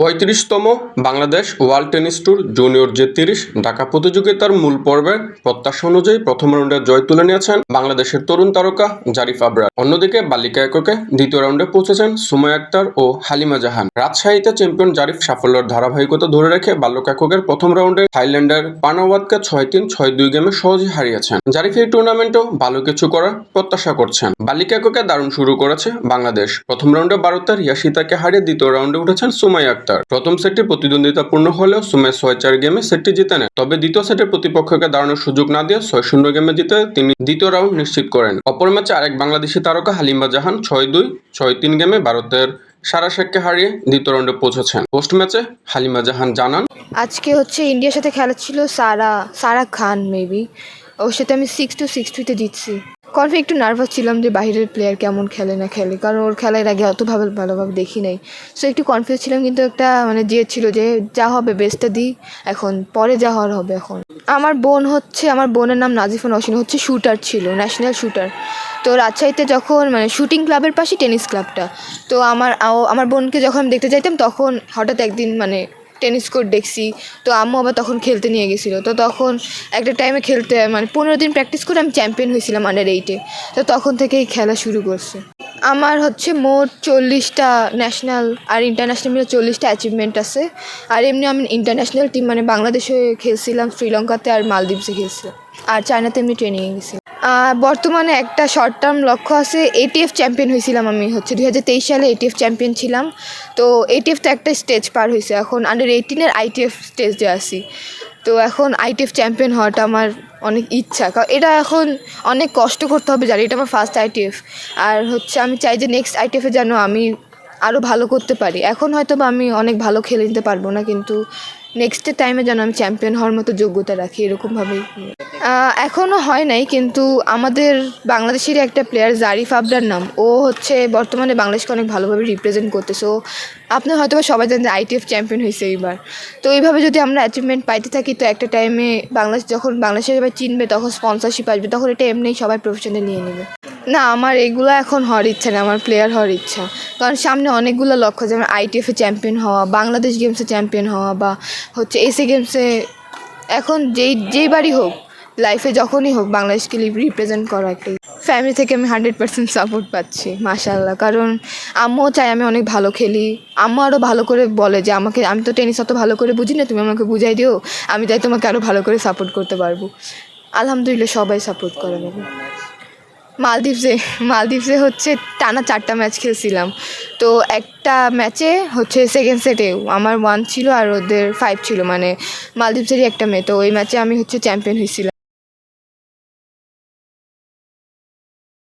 পঁয়ত্রিশতম Bangladesh world tennis tour junior যে তিরিশ ঢাকা প্রতিযোগিতার মূল পর্বে প্রত্যাশা অনুযায়ী প্রথম রাউন্ডে জয় তুলে নিয়েছেন বাংলাদেশের তরুণ তারকা জারিফ আবরার। অন্যদিকে বালিকা এককে দ্বিতীয় রাউন্ডে পৌঁছেছেন সুময় আক্তার ও হালিমা জাহান। রাজশাহীতে চ্যাম্পিয়ন জারিফ সাফল্যের ধারাবাহিকতা ধরে রেখে বাল্যক এককের প্রথম রাউন্ডে থাইল্যান্ডের পানাওয়াতকে ছয় তিন, ছয় দুই গেমে সহজে হারিয়েছেন। জারিফ এই টুর্নামেন্টেও ভালো কিছু করার প্রত্যাশা করছেন। বালিকা এককে দারুণ শুরু করেছে বাংলাদেশ। প্রথম রাউন্ডে ভারতের ইয়াশিতাকে হারিয়ে দ্বিতীয় রাউন্ডে উঠেছেন সুমাই আক্তার। প্রথম সেটটি প্রতিদ্বন্দ্বিতাপূর্ণ হলেও সুমাই ছয় চার গেমে সেটটি জিতে নেন। তবে দ্বিতীয় সেটে প্রতিপক্ষকে দাঁড়ানোর সুযোগ না দিয়ে ছয় শূন্য গেমে জিতে তিনি দ্বিতীয় রাউন্ড নিশ্চিত করেন। অপর ম্যাচে আরেক বাংলাদেশি তারকা হালিমা জাহান ছয় দুই ছয় তিন গেমে ভারতের সারা শেখকে হারিয়ে দ্বিতীয় রাউন্ডে পৌঁছেছেন। পোস্ট ম্যাচে হালিমা জাহান জানান, আজকে হচ্ছে ইন্ডিয়ার সাথে খেলা ছিল সারা সারা খান মেবি ওর সাথে আমি সিক্স টু সিক্স টুতে জিতছি। কনফি একটু নার্ভাস ছিলাম যে বাইরের প্লেয়ার কেমন খেলে না খেলে, কারণ ওর খেলার আগে অতভাবে ভালোভাবে দেখি নাই। সো একটু কনফিউজ ছিলাম কিন্তু একটা মানে জেদ ছিল যে যা হবে বেস্টটা দিই এখন পরে যা হওয়ার হবে এখন। আমার বোন হচ্ছে, আমার বোনের নাম নাজিফুন অসিন হচ্ছে শুটার ছিল ন্যাশনাল শুটার তো রাজশাহীতে যখন মানে শুটিং ক্লাবের পাশে টেনিস ক্লাবটা তো আমার আমার বোনকে যখন আমি দেখতে যাইতাম, তখন হঠাৎ একদিন মানে টেনিস কোর্ট দেখছি তো আম্মু আবার তখন খেলতে নিয়ে গেছিল। তো তখন একটা টাইমে খেলতে মানে পনেরো দিন প্র্যাকটিস করে আমি চ্যাম্পিয়ন হয়েছিলাম আন্ডার এইটে তো তখন থেকেই খেলা শুরু করছে। আমার হচ্ছে মোট চল্লিশটা ন্যাশনাল আর ইন্টারন্যাশনাল মিলে চল্লিশটা অ্যাচিভমেন্ট আছে। আর এমনি আমি ইন্টারন্যাশনাল টিম মানে বাংলাদেশে খেলছিলাম শ্রীলঙ্কাতে আর মালদ্বীপসে খেলছিলাম। আর চায়নাতে এমনি ট্রেনিংয়ে গেছি আহ, বর্তমানে একটা শর্ট টার্ম লক্ষ্য আছে এটিএফ চ্যাম্পিয়ন হয়েছিলাম আমি হচ্ছে, দুই হাজার তেইশ সালে এটিএফ চ্যাম্পিয়ন ছিলাম। তো এটিএফ তো একটা স্টেজ পার হয়েছে, এখন আন্ডার এইটিনের আইটিএফ স্টেজে আছি। তো এখন আইটিএফ চ্যাম্পিয়ন হওয়াটা আমার অনেক ইচ্ছা, কারণ এটা এখন অনেক কষ্ট করতে হবে জানি, এটা আমার ফার্স্ট আইটিএফ আর হচ্ছে আমি চাই যে নেক্সট আইটিএফে যেন আমি আরও ভালো করতে পারি। এখন হয়তো বা আমি অনেক ভালো খেলে নিতে পারব না, কিন্তু নেক্সট টাইমে যেন আমি চ্যাম্পিয়ন হওয়ার মতো যোগ্যতা রাখি, এরকমভাবেই। এখনও হয় নাই, কিন্তু আমাদের বাংলাদেশের একটা প্লেয়ার জারিফ আবরার নাম। ও হচ্ছে বর্তমানে বাংলাদেশকে অনেক ভালোভাবে রিপ্রেজেন্ট করতেছে ও আপনি হয়তো সবাই জানেন যে আইটিএফ চ্যাম্পিয়ন হয়েছে এইবার। তো এইভাবে যদি আমরা অ্যাচিভমেন্ট পাইতে থাকি, তো একটা টাইমে বাংলাদেশ যখন বাংলাদেশে সবাই চিনবে, তখন স্পন্সরশিপ আসবে, তখন এটা এমনিই সবাই প্রফেশনে নিয়ে নেবে। না, আমার এগুলো এখন হওয়ার ইচ্ছা না আমার প্লেয়ার হওয়ার ইচ্ছা। কারণ সামনে অনেকগুলো লক্ষ্য, যেমন আইটিএফে চ্যাম্পিয়ন হওয়া, বাংলাদেশ গেমসে চ্যাম্পিয়ন হওয়া, বা হচ্ছে এসি গেমসে এখন যেই যেইবারই হোক লাইফে যখনই হোক, বাংলাদেশকে রিপ্রেজেন্ট করা একটা ফ্যামিলি থেকে আমি হান্ড্রেড পার্সেন্ট সাপোর্ট পাচ্ছি মাশাল্লাহ কারণ আম্মুও চাই আমি অনেক ভালো খেলি। আম্মু আরও ভালো করে বলে যে, আমাকে আমি তো টেনিস অত ভালো করে বুঝি না, তুমি আমাকে বুঝাই দিও। আমি তাই তোমাকে আরও ভালো করে সাপোর্ট করতে পারব। আলহামদুলিল্লাহ, সবাই সাপোর্ট করে নেবে মালদ্বীপসে মালদ্বীপসে হচ্ছে টানা চারটা ম্যাচ খেলছিলাম। তো একটা ম্যাচে হচ্ছে সেকেন্ড সেটেও আমার ওয়ান ছিল আর ওদের ফাইভ ছিল। মানে মালদ্বীপসেরই একটা মেয়ে তো ওই ম্যাচে আমি হচ্ছে চ্যাম্পিয়ন হয়েছিলাম।